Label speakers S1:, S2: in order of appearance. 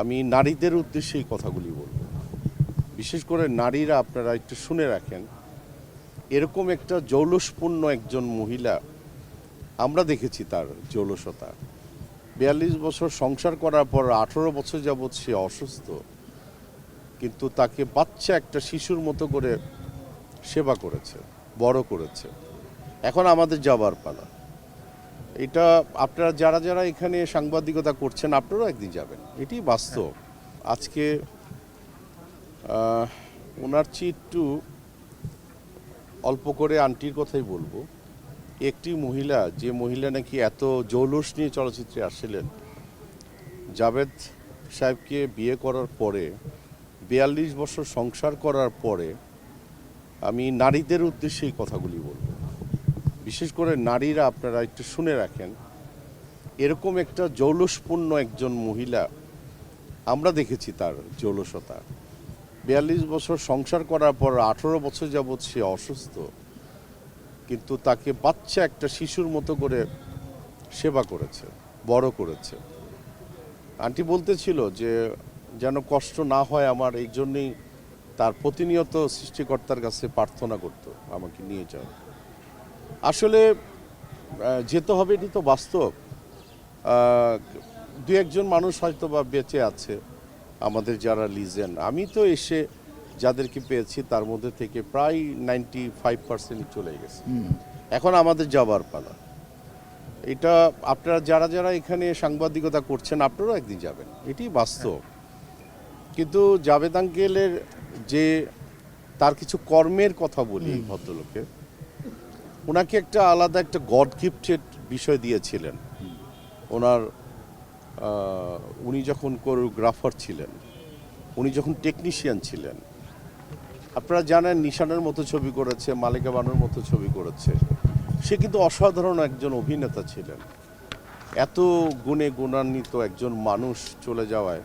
S1: আমি নারীদের উদ্দেশ্যে এই কথাগুলি বলব। বিশেষ করে নারীরা আপনারা একটু শুনে রাখেন, এরকম একটা জৌলসপূর্ণ একজন মহিলা, আমরা দেখেছি তার জৌলসতা। বিয়াল্লিশ বছর সংসার করার পর আঠেরো বছর যাবৎ সে অসুস্থ, কিন্তু তাকে বাচ্চা একটা শিশুর মতো করে সেবা করেছে, বড় করেছে। এখন আমাদের যাবার পালা। এটা আপনারা যারা যারা এখানে সাংবাদিকতা করছেন, আপনারাও একদিন যাবেন। এটি বাস্তব। আজকে ওনার একটু অল্প করে আন্টির কথাই বলব। একটি মহিলা, যে মহিলা নাকি এত জৌলুস নিয়ে চলচ্চিত্রে আসছিলেন, জাভেদ সাহেবকে বিয়ে করার পরে, বিয়াল্লিশ বছর সংসার করার পরে, আমি নারীদের উদ্দেশ্যে এই কথাগুলি বলব। বিশেষ করে নারীরা আপনারা একটু শুনে রাখেন, এরকম একটা জৌলসপূর্ণ একজন মহিলা আমরা দেখেছি তার জৌলসতা। বিয়াল্লিশ বছর সংসার করার পর আঠেরো বছর যাবৎ সে অসুস্থ, কিন্তু তাকে বাচ্চা একটা শিশুর মতো করে সেবা করেছে, বড় করেছে। আন্টি বলতেছিল যে, যেন কষ্ট না হয় আমার, এই জন্যেই তার প্রতিনিয়ত সৃষ্টিকর্তার কাছে প্রার্থনা করতো, আমাকে নিয়ে যাও। আসলে যেতে হবে এটি তো বাস্তব। দু একজন মানুষ হয়তো বা বেঁচে আছে আমাদের যারা লিজেন্ড। আমি তো এসে যাদেরকে পেয়েছি তার মধ্যে থেকে প্রায় নাইনটি ফাইভ পার্সেন্ট চলে গেছে। এখন আমাদের যাবার পালা। এটা আপনারা যারা যারা এখানে সাংবাদিকতা করছেন আপনারাও একদিন যাবেন। এটি বাস্তব। কিন্তু জাভেদ আঙ্কেলের যে তার কিছু কর্মের কথা বলি ভদ্রলোকের ওনাকে একটা আলাদা একটা গড গিফটেড বিষয় দিয়েছিলেন। ওনার উনি যখন কোরিওগ্রাফার ছিলেন, উনি যখন টেকনিশিয়ান ছিলেন, আপনারা জানেন নিশানের মতো ছবি করেছে মালিকা বানুর মতো ছবি করেছে। সে কিন্তু অসাধারণ একজন অভিনেতা ছিলেন। এত গুণে গুণান্বিত একজন মানুষ চলে যাওয়ায়